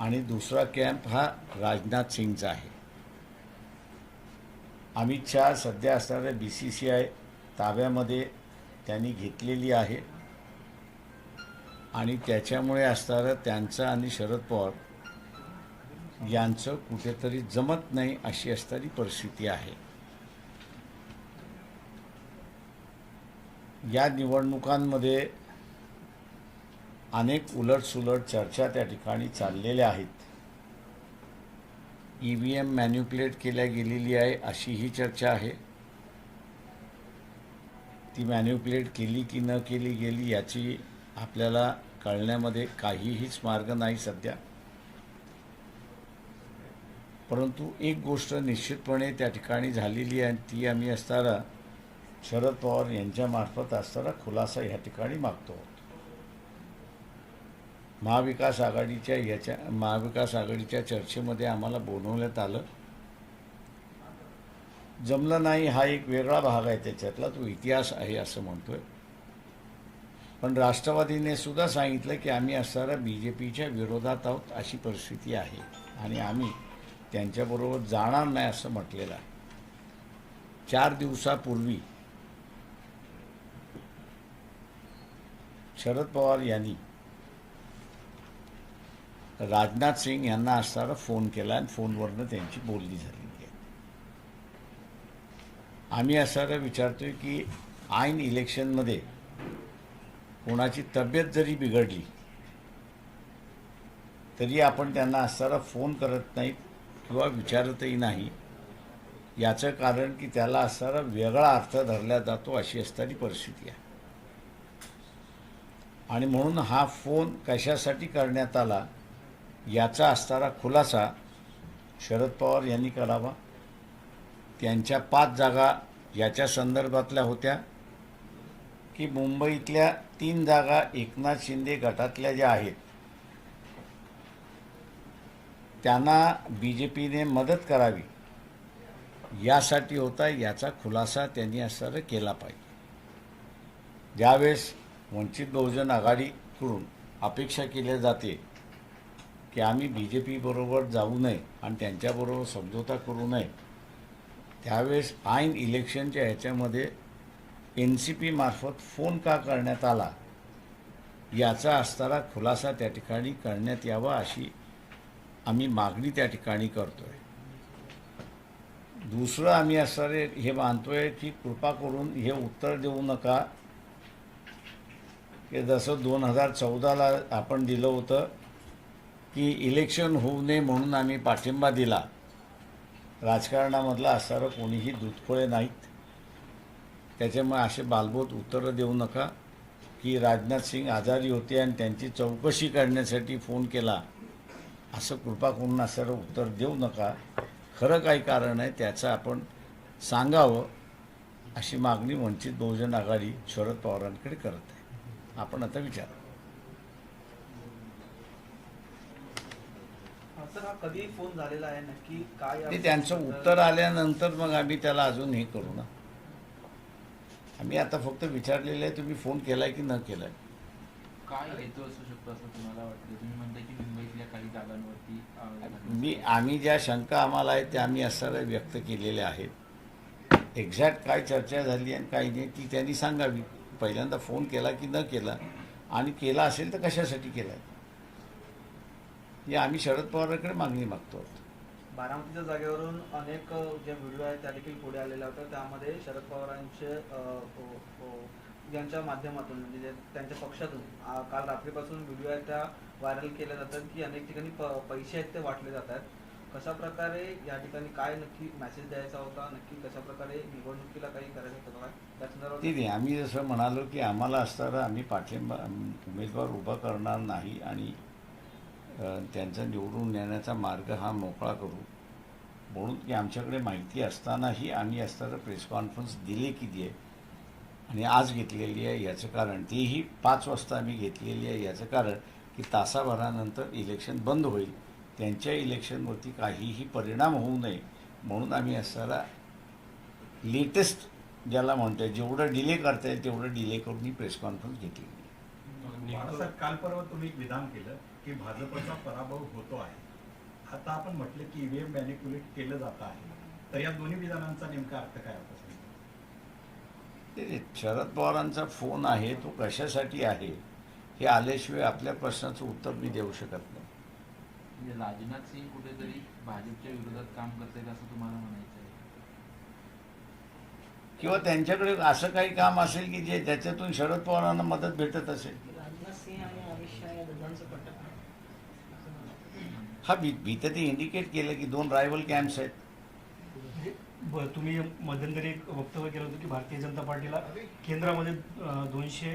आणि दुसरा कॅम्प हा राजनाथ सिंगचा आहे. अमित शहा सध्या असणाऱ्या बी सी सी आय ताब्यामध्ये त्यांनी घेतलेली आहे. आणि त्याच्यामुळे असणारं त्यांचं आणि शरद पवार यांचं कुठेतरी जमत नाही अशी असणारी परिस्थिती आहे. या निवडणुकांमध्ये अनेक उलटसुलट चर्चा त्या ठिकाणी चाललेल्या आहेत. ई व्ही एम मॅन्युप्युलेट केल्या गेलेली आहे अशी ही चर्चा आहे. ती मॅन्युप्युलेट केली की न केली गेली याची आपल्याला कळण्यामध्ये काहीहीच मार्ग नाही सध्या. परंतु एक गोष्ट निश्चितपणे त्या ठिकाणी झालेली आहे ती आम्ही असताना शरद पवार यांच्यामार्फत असताना खुलासा ह्या ठिकाणी मागतो. महाविकास आघाडीच्या याच्या महाविकास आघाडीच्या चर्चेमध्ये आम्हाला बोलवण्यात आलं. जमलं नाही हा एक वेगळा भाग आहे त्याच्यातला तो इतिहास आहे असं म्हणतोय. पण राष्ट्रवादीने सुद्धा सांगितलं की आम्ही असणाऱ्या बी जे पीच्या विरोधात आहोत अशी परिस्थिती आहे आणि आम्ही त्यांच्याबरोबर जाणार नाही असं म्हटलेलं आहे. चार दिवसापूर्वी शरद पवार यांनी राजनाथ सिंग यांना असताना फोन केला आणि फोनवरनं त्यांची बोलणी झालेली आहे आम्ही असायला विचारतोय की ऐन इलेक्शनमध्ये कोणाची तब्येत जरी बिघडली तरी आपण त्यांना असताना फोन करत नाहीत किंवा विचारतही नाही. याचं कारण की त्याला असणारा वेगळा अर्थ धरला जातो अशी असणारी परिस्थिती आहे. आणि म्हणून हा फोन कशासाठी करण्यात आला? याचा असणारा खुलासा शरद पवार यांनी करावा. त्यांच्या पाच जागा याच्या संदर्भातल्या होत्या. की मुंबईतल्या तीन जागा एकनाथ शिंदे गटातल्या ज्या आहेत त्यांना बी जे पीने मदत करावी यासाठी होता याचा खुलासा त्यांनी असणारं केला पाहिजे. ज्यावेळेस वंचित बहुजन आघाडीकडून अपेक्षा केल्या जाते की आम्ही बी जे पीबरोबर जाऊ नये आणि त्यांच्याबरोबर समझोता करू नये. त्यावेळेस ऐन इलेक्शनच्या ह्याच्यामध्ये एन सी पी मार्फत फोन का करण्यात आला? याचा असणारा खुलासा त्या ठिकाणी करण्यात यावा अशी आम्ही मागणी त्या ठिकाणी करतोय. दुसरं आम्ही असणारे हे मानतोय की कृपा करून हे उत्तर देऊ नका. की जसं दोन हजार चौदाला आपण दिलं होतं की इलेक्शन होऊ नये म्हणून आम्ही पाठिंबा दिला. राजकारणामधला असणारं कोणीही दुधखोळे नाहीत. त्याच्यामुळे असे बालबोध उत्तरं देऊ नका की राजनाथ सिंग आजारी होते आणि त्यांची चौकशी करण्यासाठी फोन केला. असं कृपा करून असं उत्तर देऊ नका. खरं काही कारण आहे त्याचं आपण सांगावं अशी मागणी वंचित बहुजन आघाडी शरद पवारांकडे करत आहे. आपण आता विचार. सर हा कधी फोन झालेला आहे नक्की काय ते त्यांचं उत्तर आल्यानंतर मग आम्ही त्याला अजून हे करू ना. आम्ही आता फक्त विचारलेलं आहे तुम्ही फोन केलाय की न केलाय? काय हेतू असू शकतो असं तुम्हाला वाटतं? तुम्ही म्हणता की मुंबईतल्या काही जागांवरती अं, मी आम्ही ज्या शंका आम्हाला आहेत त्या आम्ही असणाऱ्या व्यक्त केलेल्या आहेत. एक्झॅक्ट काय चर्चा झाली आणि काही नाही ती त्यांनी सांगावी. पहिल्यांदा फोन केला की न केला? आणि केला असेल तर कशासाठी केला हे आम्ही शरद पवारांकडे मागणी मागतो. बारामतीच्या जागेवरून अनेक जे व्हिडिओ आहेत त्या देखील पुढे आलेल्या होत्या. त्यामध्ये शरद पवारांचे यांच्या माध्यमातून म्हणजे त्यांच्या पक्षातून काल रात्रीपासून व्हिडिओ आहेत त्या व्हायरल केल्या जातात की अनेक ठिकाणी प- पैसे आहेत ते वाटले जातात कशा प्रकारे या ठिकाणी काय नक्की मेसेज द्यायचा होता? नक्की कशा प्रकारे निवडणुकीला काही करायचं होतं काय त्या संदर्भात ते नाही आम्ही जसं म्हणालो की आम्हाला असताना आम्ही पाठिंबा उमेदवार उभा करणार नाही आणि त्यांचा निवडून नेण्याचा मार्ग हा मोकळा करू. म्हणून की आमच्याकडे माहिती असतानाही आम्ही असताना प्रेस कॉन्फरन्स दिले किती आहे आणि आज घेतलेली आहे याचं कारण. तीही पाच वाजता आम्ही घेतलेली आहे याचं कारण की तासाभरानंतर इलेक्शन बंद होईल. त्यांच्या इलेक्शनवरती काहीही परिणाम होऊ नये. म्हणून आम्ही असताना लेटेस्ट ज्याला म्हणतोय जेवढं डिले करता येईल तेवढं डिले करून ही प्रेस कॉन्फरन्स घेतली काल परवा तुम्ही एक विधान केलं. की भाजपचा पराभव होतो आहे. आता आपण म्हटलं की ईव्हीएम मॅनिप्युलेट केलं जात आहे. तर या दोन्ही विधानांचा नेमका अर्थ काय होता ते शरद पवारांचा फोन आहे तो कशासाठी आहे? हे आल्याशिवाय आपल्या प्रश्नाचं उत्तर मी देऊ शकत नाही. म्हणजे राजनाथ सिंग कुठेतरी भाजपच्या विरोधात काम करतायत असं तुम्हाला म्हणायचं आहे? किंवा त्यांच्याकडे असं काही काम असेल की जे त्याच्यातून शरद पवारांना मदत भेटत असेल राजनाथ सिंह आणि अमित शहा या दोघांचं पटत नाही असं मला वाटतं. हा तर ते इंडिकेट केलं की दोन रायवल कॅम्प्स आहेत. ब- तुम्ही मध्यंतरी एक वक्तव्य केलं होतं की भारतीय जनता पार्टीला केंद्रामध्ये दोनशे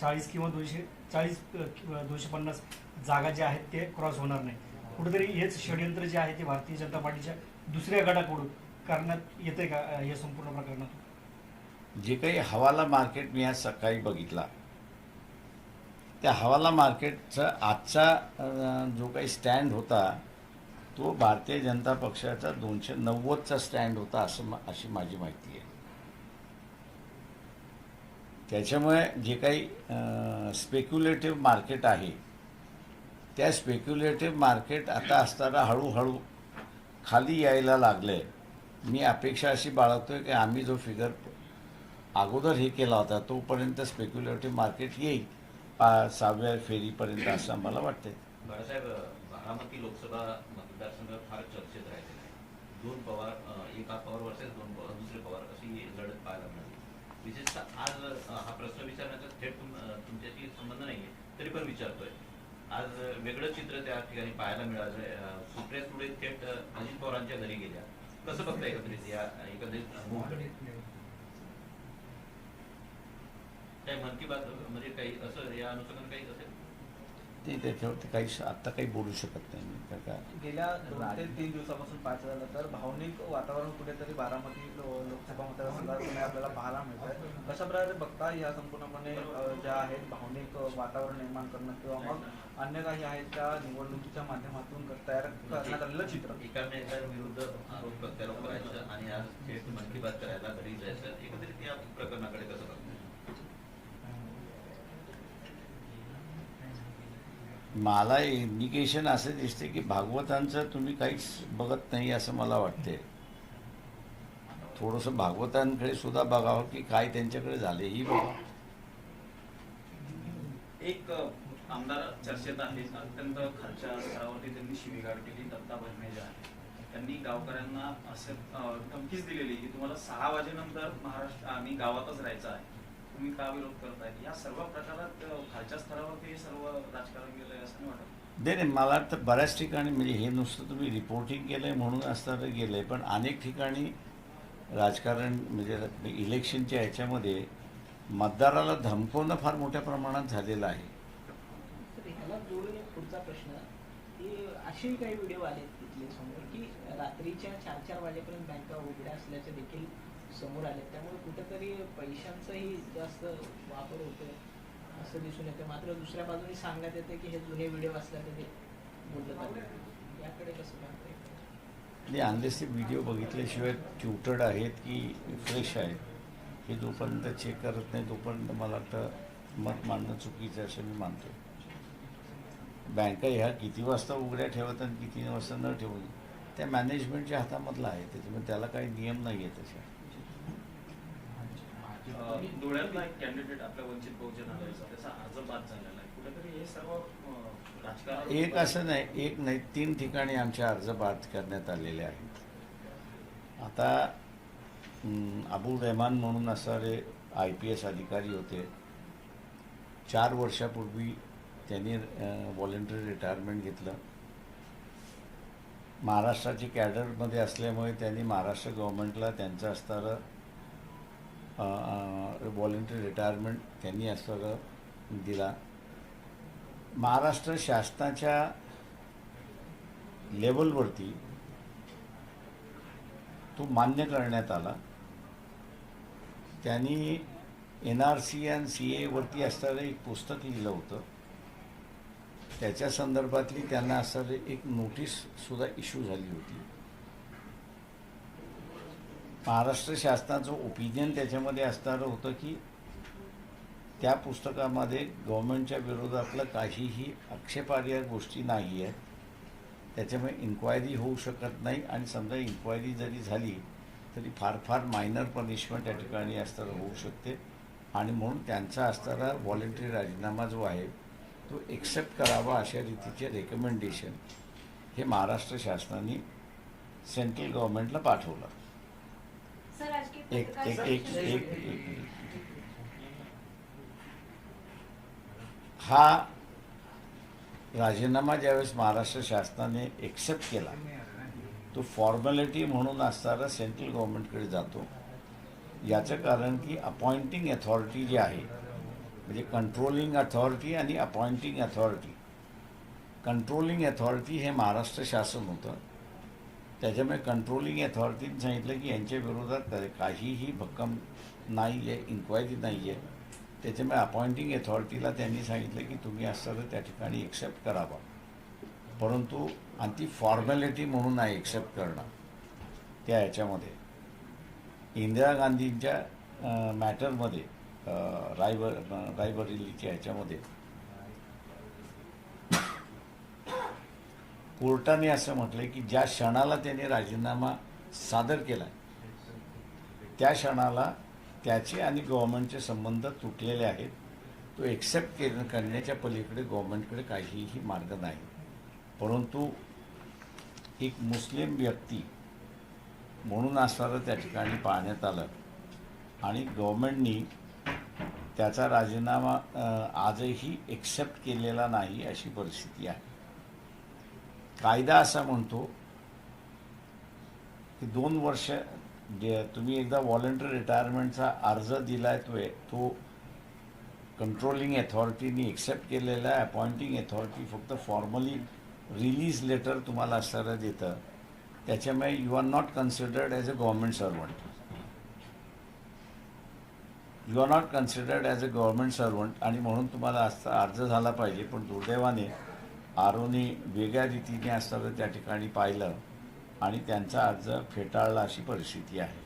चाळीस किंवा दोनशे चाळीस किंवा दोनशे पन्नास जागा ज्या आहेत ते क्रॉस होणार नाही. कुठेतरी हेच षडयंत्र जे आहे ते भारतीय जनता पार्टीच्या दुसऱ्या गटाकडून करण्यात येते का अं, या संपूर्ण प्रकरणात जे काही हवाला मार्केट मी आज सकाळी बघितला. त्या हवाला मार्केटचा आजचा जो काही स्टँड होता तो भारतीय जनता पक्षाचा दोनशे नव्वदचा स्टँड होता असं मा- अशी माझी माहिती आहे. त्याच्यामुळे जे काही स्पेक्युलेटिव्ह मार्केट आहे त्या स्पेक्युलेटिव्ह मार्केट आता असताना हळूहळू खाली यायला लागलं. आहे मी अपेक्षा अशी बाळगतो आहे की आम्ही जो फिगर अगोदर हे केला होता तोपर्यंत स्पेक्युलेटिव्ह मार्केट येईल. पा सहाव्या फेरीपर्यंत असं मला वाटतंय. बाळासाहेब बारामती लोकसभा मतदारसंघ फार चर्चेत राहिले दोन पवार एका पवार वर्सेस दोन पवार दुसरे पवार अशी लढत पाहायला मिळाली विशेषतः आज हा प्रश्न विचारण्याचा थेट तुम तुमच्याशी संबंध नाहीये तरी पण विचारतोय. आज वेगळं चित्र त्या ठिकाणी पाहायला मिळालं सुप्रिया सुळे थेट अजित पवारांच्या घरी गेल्या. कसं बघता एकत्रित या एकत्रित काही मन की बात म्हणजे काही असं या अनुषंगाने काही असेल? ते त्याच्यावरती काही आत्ता काही बोलू शकत नाही मी कारण का गेल्या दोन ते तीन दिवसापासून पाहायचं झालं तर भावनिक वातावरण कुठेतरी बारामती लोकसभा मतदारसंघात आपल्याला पाहायला मिळत आहे कशा प्रकारे बघता या संपूर्णपणे ज्या आहेत भावनिक वातावरण निर्माण करणं किंवा मग अन्य काही आहेत त्या निवडणुकीच्या माध्यमातून तयार करण्यात आलेलं चित्र? एकामेकांविरुद्ध आरोप प्रत्यारोप करायचं आणि आज थेट मन की बात करायला घरी जायचं. एकंदरीत या प्रकरणाकडे कसं बघता? मला इंडिकेशन असं दिसते की भागवतांचं तुम्ही काहीच बघत नाही असं मला वाटते थोडंसं भागवतांकडे सुद्धा बघावं की काय त्यांच्याकडे झाले ही बघा. एक आमदार चर्चेत आहे अत्यंत खालच्या स्तरावरती त्यांनी शिवीगाळ केली दत्ता भरणे त्यांनी गावकऱ्यांना असं धमकीच दिलेली की तुम्हाला सहा वाजेनंतर महाराष्ट्र आणि गावातच राहायचं आहे. तुम्ही का विरोध करताय? या सर्व प्रकारात खालच्या स्तरावरती सर्व राजकारण गेलंय असं नाही वाटत? नाही नाही मला वाटतं बऱ्याच ठिकाणी म्हणजे हे नुसतं तुम्ही रिपोर्टिंग केलं आहे म्हणून असताना गेलं आहे पण अनेक ठिकाणी राजकारण म्हणजे इलेक्शनच्या ह्याच्यामध्ये मतदाराला धमकवणं फार मोठ्या प्रमाणात झालेलं आहे. तर ह्याला जोडून एक पुढचा प्रश्न की असेही काही व्हिडिओ आले तिथले समोर की रात्रीच्या चार चार वाजेपर्यंत बँका उघड्या असल्याचे देखील समोर आले. त्यामुळे कुठेतरी पैशांचाही जास्त वापर होतोय असं दिसून येतं. मात्र दुसऱ्या बाजूने सांगण्यात येते की हे जुने व्हिडिओ असल्याचं ते बोललं याकडे कसं पाहता अनलेस ते व्हिडिओ बघितल्याशिवाय ट्युटर्ड आहेत की फ्रेश आहेत हे जोपर्यंत चेक करत नाही तोपर्यंत मला वाटतं मत मांडणं चुकीचं असं मी मानतो बँका ह्या किती वाजता उघड्या ठेवत आणि किती वाजता न ठेवून त्या मॅनेजमेंटच्या हातामधला आहे. त्याच्यामुळे त्याला काही नियम नाही आहे तसे. अ, एक कॅन्डिडेट आपल्या वंचित बहुजन आघाडीचा त्याचा अर्ज बाद झालेला आहे. कुठेतरी हे सर्व राजकारण एक असं नाही एक नाही तीन ठिकाणी आमचे अर्ज बाद करण्यात आलेले आहेत. आता अबुल रहमान म्हणून असणारे आय पी एस अधिकारी होते. चार वर्षापूर्वी त्यांनी व्हॉलेंटरी रिटायरमेंट घेतलं. महाराष्ट्राची कॅडरमध्ये असल्यामुळे त्यांनी महाराष्ट्र गव्हर्मेंटला त्यांचं असणारं व्हॉलेंटरी रिटायरमेंट त्यांनी असं दिला. महाराष्ट्र शासनाच्या लेवलवरती तो मान्य करण्यात आला. त्यांनी एन आर सी आणि सी एवरती असणारं एक पुस्तक लिहिलं होतं. त्याच्या संदर्भातली त्यांना असणारी एक नोटीससुद्धा इश्यू झाली होती. महाराष्ट्र शासनाचं ओपिनियन त्याच्यामध्ये असणारं होतं की त्या पुस्तकामध्ये गव्हर्मेंटच्या विरोधातलं काहीही आक्षेपार्ह गोष्टी नाही आहेत त्याच्यामुळे इन्क्वायरी होऊ शकत नाही आणि समजा इन्क्वायरी जरी झाली तरी फार फार मायनर पनिशमेंट या ठिकाणी असताना होऊ शकते. आणि म्हणून त्यांचा असणारा व्हॉलेंटरी राजीनामा जो आहे तो एक्सेप्ट करावा अशा रीतीचे रेकमेंडेशन हे महाराष्ट्र शासनाने सेंट्रल गव्हर्मेंटला पाठवलं. एक एक एक एक. एक हा राजीनामा ज्यावेळेस महाराष्ट्र शासनाने एक्सेप्ट केला तो फॉर्मॅलिटी म्हणून असणारा सेंट्रल गव्हर्नमेंटकडे जातो. याचं कारण की अपॉइंटिंग अथॉरिटी जी आहे म्हणजे कंट्रोलिंग अथॉरिटी आणि अपॉइंटिंग अथॉरिटी कंट्रोलिंग अथॉरिटी हे महाराष्ट्र शासन होतं. त्याच्यामुळे कंट्रोलिंग अथॉरिटीने सांगितलं की यांच्या विरोधात काहीही भक्कम नाही आहे इन्क्वायरी नाही आहे त्याच्यामुळे अपॉइंटिंग अथॉरिटीला त्यांनी सांगितलं की तुम्ही असताना त्या ठिकाणी एक्सेप्ट करावा. परंतु आणि ती फॉर्मॅलिटी म्हणून आहे एक्सेप्ट करणं त्या याच्यामध्ये. इंदिरा गांधींच्या मॅटरमध्ये रायबर रायबरेलीच्या ह्याच्यामध्ये कोर्टाने असं म्हटलं की ज्या क्षणाला त्याने राजीनामा सादर केला त्या क्षणाला त्याचे आणि गव्हर्मेंटचे संबंध तुटलेले आहेत. तो एक्सेप्ट के करण्याच्या पलीकडे गव्हर्मेंटकडे काहीही मार्ग नाही. परंतु एक मुस्लिम व्यक्ती म्हणून असणारं त्या ठिकाणी पाहण्यात आलं आणि गव्हर्मेंटनी त्याचा राजीनामा आजही एक्सेप्ट केलेला नाही अशी परिस्थिती आहे. कायदा असा म्हणतो की दोन वर्ष जे तुम्ही एकदा व्हॉलंटरी रिटायरमेंटचा अर्ज दिलाय तो तो कंट्रोलिंग अथॉरिटीनी एक्सेप्ट केलेला आहे. अपॉइंटिंग अथॉरिटी फक्त फॉर्मली रिलीज लेटर तुम्हाला असणारं देतं. त्याच्यामुळे you are not considered as a government servant you are not considered as a government servant आणि म्हणून तुम्हाला असता अर्ज झाला पाहिजे. पण दुर्दैवाने आरोने वेगळ्या रीतीने असताना त्या ठिकाणी पाहिलं आणि त्यांचा अर्ज फेटाळला अशी परिस्थिती आहे.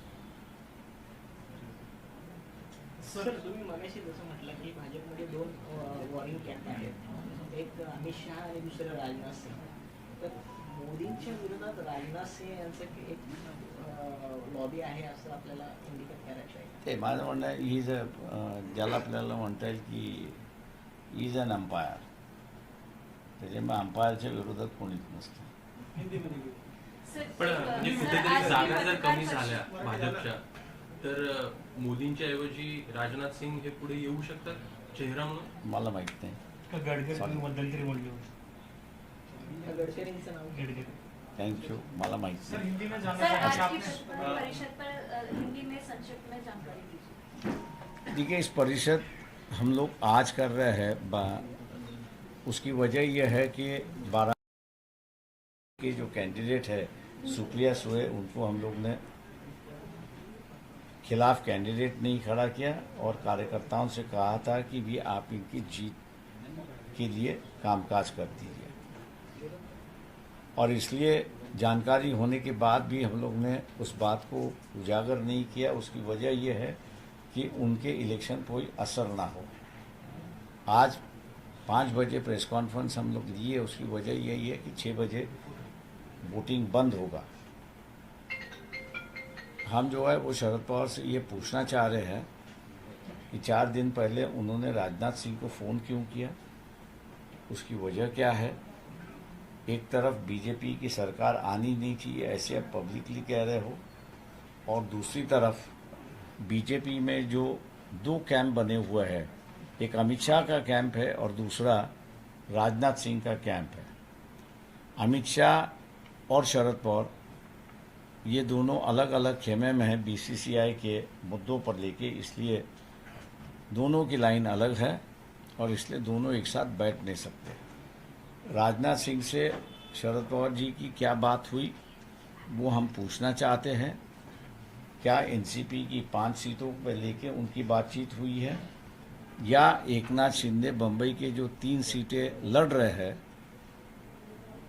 सर तुम्ही मगाशी जसं म्हटलं की भाजपमध्ये दोन वॉरिंग कॅम्प आहेत. एक अमित शहा आणि दुसरं राजनाथ सिंग तर मोदींच्या विरोधात राजनाथ सिंह यांचं एक लॉबी आहे असं आपल्याला इंडिकेट करायचं आहे. ते माझं म्हणणं ही जर ज्याला आपल्याला म्हणता येईल की इज अन अंपायर त्याच्यामुळे अंपायरच्या विरोधात कोणीच नसतं. पण म्हणजे सर, कुठेतरी जागा जर कमी झाल्या भाजपच्या तर मोदींच्या ऐवजी राजनाथ सिंग हे पुढे येऊ शकतात? चेहरा म्हणून? मला माहीत नाही. गडकरी होते? थँक्यू मला माहीत नाही. सर आज की पत्रकार परिषद पर अ, हिंदी में संक्षिप्त में जानकारी दीजिए देखिए इस परिषद हम लोग आज कर रहे हैं बा- उसकी वजह यह है कि बारह के जो कैंडिडेट है सुप्रिया सोए, उनको हम लोग ने खिलाफ कैंडिडेट नहीं खड़ा किया और कार्यकर्ताओं से कहा था कि भी आप इनकी जीत के लिए कामकाज कर दीजिए। और इसलिए जानकारी होने के बाद भी हम लोग ने उस बात को उजागर नहीं किया। उसकी वजह यह है कि उनके इलेक्शन कोई असर ना हो। आज पाँच बजे प्रेस कॉन्फ्रेंस हम लोग लिए, उसकी वजह यही है कि छः बजे वोटिंग बंद होगा। हम जो है वो शरद पवार से ये पूछना चाह रहे हैं कि चार दिन पहले उन्होंने राजनाथ सिंह को फ़ोन क्यों किया? उसकी वजह क्या है? एक तरफ़ बीजेपी की सरकार आनी नहीं चाहिए, ऐसे आप पब्लिकली कह रहे हो, और दूसरी तरफ़ बीजेपी में जो दो कैंप बने हुए हैं एक अमित शाह का कैंप है और दूसरा राजनाथ सिंह का कैंप है। अमित शाह और शरद पवार, ये दोनों अलग अलग खेमे में हैं बीसीसीआई के मुद्दों पर लेके, इसलिए दोनों की लाइन अलग है और इसलिए दोनों एक साथ बैठ नहीं सकते। राजनाथ सिंह से शरद पवार जी की क्या बात हुई, वो हम पूछना चाहते हैं। क्या एनसीपी की पाँच सीटों पर लेके उनकी बातचीत हुई है? या एकनाथ शिंदे बम्बई के जो तीन सीटें लड़ रहे हैं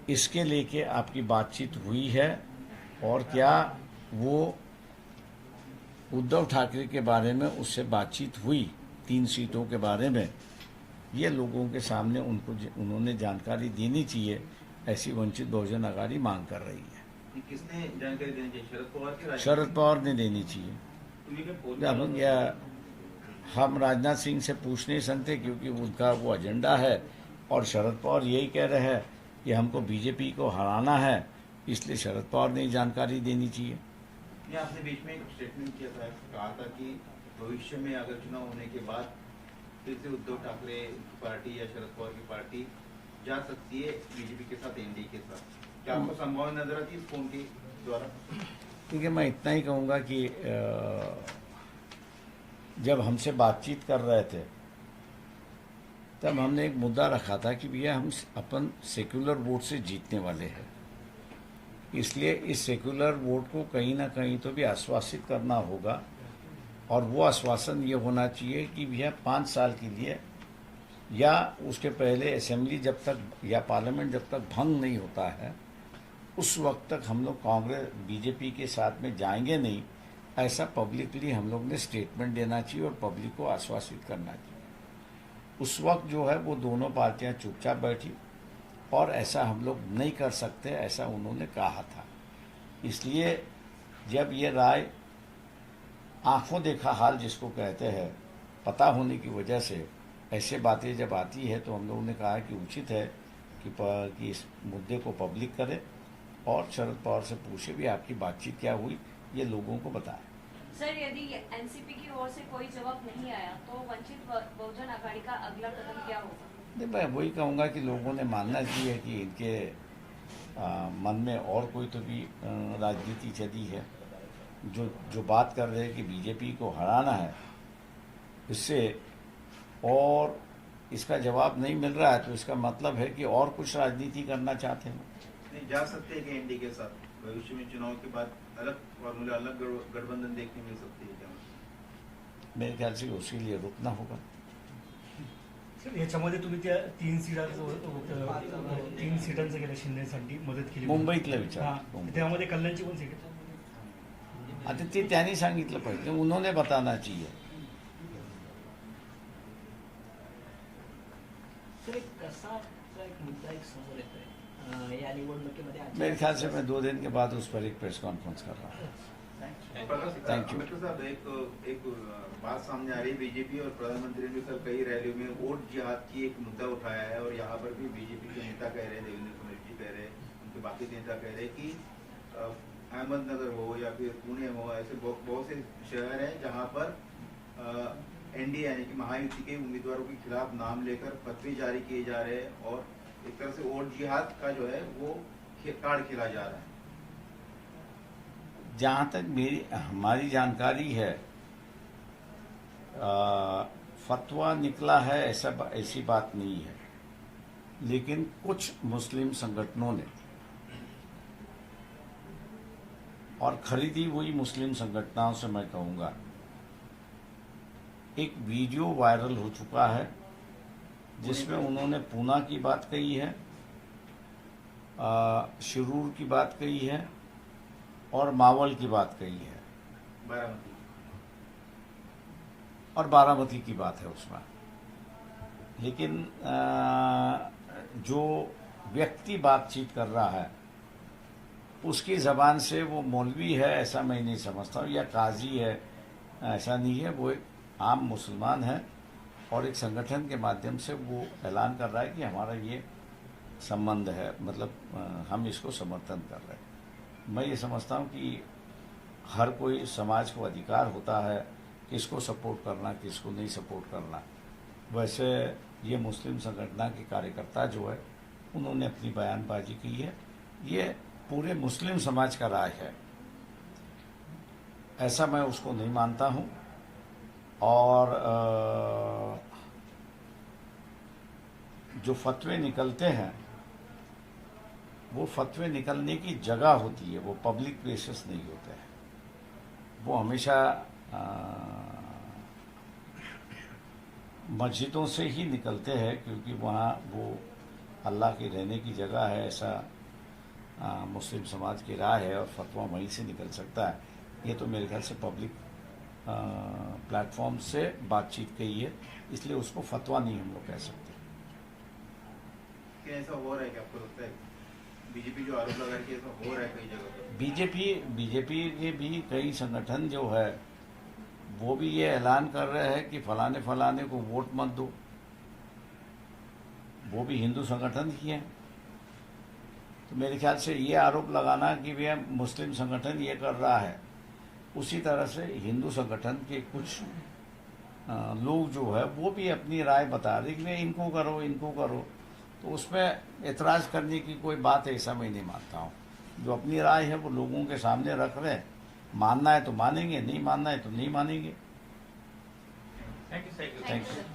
इसके लेके आपकी बातचीत हुई है और क्या वो उद्धव ठाकरे के बारे में उससे बातचीत हुई तीन सीटों के बारे में? ये लोगों के सामने उनको उन्होंने जानकारी देनी चाहिए ऐसी वंचित बहुजन अघाड़ी मांग कर रही है। किसने जानकारी देनी चाहिए? शरद पवार शरद पवार ने देनी चाहिए। हम राजनाथ सिंह से पूछ नहीं सकते क्योंकि उनका वो एजेंडा है और शरद पवार यही कह रहे हैं कि हमको बीजेपी को हराना है इसलिए शरद पवार ने जानकारी देनी चाहिए। आपने बीच में एक स्टेटमेंट किया था कहा था कि भविष्य में अगर चुनाव होने के बाद फिर से उद्धव ठाकरे की पार्टी या शरद पवार की पार्टी जा सकती है बीजेपी के साथ एनडीए के साथ? क्या आपको संभावना नज़र आती है इस फ़ोन के द्वारा? देखिए मैं इतना ही कहूँगा कि अ, जब हमसे बातचीत कर रहे थे, तब हमने एक मुद्दा रखा था कि भैया हम अपन सेक्युलर वोट से जीतने वाले हैं। इसलिए इस सेक्युलर वोट को कहीं ना कहीं तो भी आश्वासित करना होगा और वो आश्वासन ये होना चाहिए कि भैया पाँच साल के लिए या उसके पहले असेंबली जब तक या पार्लियामेंट जब तक भंग नहीं होता है, उस वक्त तक हम लोग कांग्रेस, बीजेपी के साथ में जाएँगे नहीं ऐसा पब्लिकली हम लोग ने स्टेटमेंट देना चाहिए और पब्लिक को आश्वासित करना चाहिए। उस वक्त जो है वो दोनों पार्टियाँ चुपचाप बैठी और ऐसा हम लोग नहीं कर सकते ऐसा उन्होंने कहा था। इसलिए जब ये राय आँखों देखा हाल जिसको कहते हैं पता होने की वजह से ऐसे बातें जब आती है तो हम लोगों ने कहा कि उचित है कि, कि इस मुद्दे को पब्लिक करे और शरद पवार से पूछे भी आपकी बातचीत क्या हुई। ये लोगों को बताएं सर यदि एनसीपी की ओर से कोई जवाब नहीं आया तो वंचित ब- बहुजन अघाड़ी का अगला कदम क्या होगा? नहीं मैं वही कहूँगा कि लोगों ने मानना चाहिए कि इनके आ, मन में और कोई तो भी राजनीति चली है। जो जो बात कर रहे हैं कि बीजेपी को हराना है इससे और इसका जवाब नहीं मिल रहा है तो इसका मतलब है कि और कुछ राजनीति करना चाहते हैं। नहीं जा सकते हैं कि एनडीए के साथ। भविष्य में चुनाव के बाद अलग फॉर्मूला अलग गठ- गठबंधन देखने मिल सकती है क्या? मेरे ख्याल से उसके लिए रुकना होगा। सर, याच्यामध्ये तुम्ही त्या तीन सीटांचं तीन सीटांचं केलं शिंदेसाठी मदत केली मुंबईतलं विचार. हा, मुंबई. त्यामध्ये कल्याणची पण सीट आहे आता ते त्यांनी सांगितलं पाहिजे उन्होंने बताना चाहिए। एक कसा एक मुद्दा एक समोर येतोय। या निवडणुकीमध्ये मेरे ख्याल से मैं दो दिन के बाद उस पर एक प्रेस कॉन्फ्रेंस कर रहा हूँ। You. डॉक्टर साहब एक एक बात सामने आ रही है। बीजेपी और प्रधानमंत्री ने कल कई रैलियों में वोट जिहाद की एक मुद्दा उठाया है और यहाँ पर भी बीजेपी के नेता कह रहे हैं देवेंद्र फडणवीस जी कह रहे हैं उनके बाकी नेता कह रहे हैं कि अहमदनगर हो या फिर पुणे हो ऐसे बहु- बहुत से शहर हैं जहाँ पर एनडीए यानी कि महायुति के उम्मीदवारों के खिलाफ नाम लेकर फतवे जारी किए जा रहे हैं और एक तरह से वोट जिहाद का जो है, वो कार्ड खेला जा रहा है। जहाँ तक मेरी, हमारी जानकारी है फतवा निकला है, ऐसा ऐसी बात नहीं है। लेकिन कुछ मुस्लिम संगठनों ने और खरीदी हुई मुस्लिम संगठनों से मैं कहूँगा, एक वीडियो वायरल हो चुका है। जिसमें उन्होंने पूना की बात कही है शिरूर की बात कही है और मावल की बात कही है। बारामती। और बारामती की बात है उसमें। लेकिन जो व्यक्ति बातचीत कर रहा है उसकी जबान से वो मौलवी है ऐसा मैं नहीं समझता हूँ या काजी है ऐसा नहीं है वो एक आम मुसलमान है। और एक संगठन के माध्यम से वो ऐलान कर रहा है कि हमारा ये संबंध है मतलब हम इसको समर्थन कर रहे हैं। मैं ये समझता हूँ कि हर कोई समाज को अधिकार होता है किसको सपोर्ट करना किसको नहीं सपोर्ट करना। वैसे ये मुस्लिम संगठन के कार्यकर्ता जो है उन्होंने अपनी बयानबाजी की है। ये पूरे मुस्लिम समाज का राय है। ऐसा मैं उसको नहीं मानता हूँ। और अ, जो फतवे निकलते हैं वो फतवे निकलने की जगह होती है वो पब्लिक प्लेसेस नहीं होते हैं। वो हमेशा मस्जिदों से ही निकलते हैं क्योंकि वहाँ वो अल्लाह के रहने की जगह है ऐसा अ, मुस्लिम समाज की राय है और फतवा वहीं से निकल सकता है। ये तो मेरे ख्याल से पब्लिक प्लेटफॉर्म से बातचीत कही है इसलिए उसको फतवा नहीं हम लोग कह सकते। बीजेपी बीजेपी बीजेपी के भी कई संगठन जो है, वो भी ये ऐलान कर रहे हैं कि फलाने फलाने को वोट मत दो। वो भी हिंदू संगठन ही हैं। तो मेरे ख्याल से ये आरोप लगाना कि भैया मुस्लिम संगठन ये कर रहा है, उसी तरह से हिंदू संगठन के कुछ लोग जो है, वो भी अपनी राय बता रहे कि इनको करो इनको करो। तो उसमें एतराज़ करने की कोई बात है ऐसा मैं नहीं मानता हूँ। जो अपनी राय है वो लोगों के सामने रख रहे हैं। मानना है तो मानेंगे नहीं मानना है तो नहीं मानेंगे। Thank you thank thank you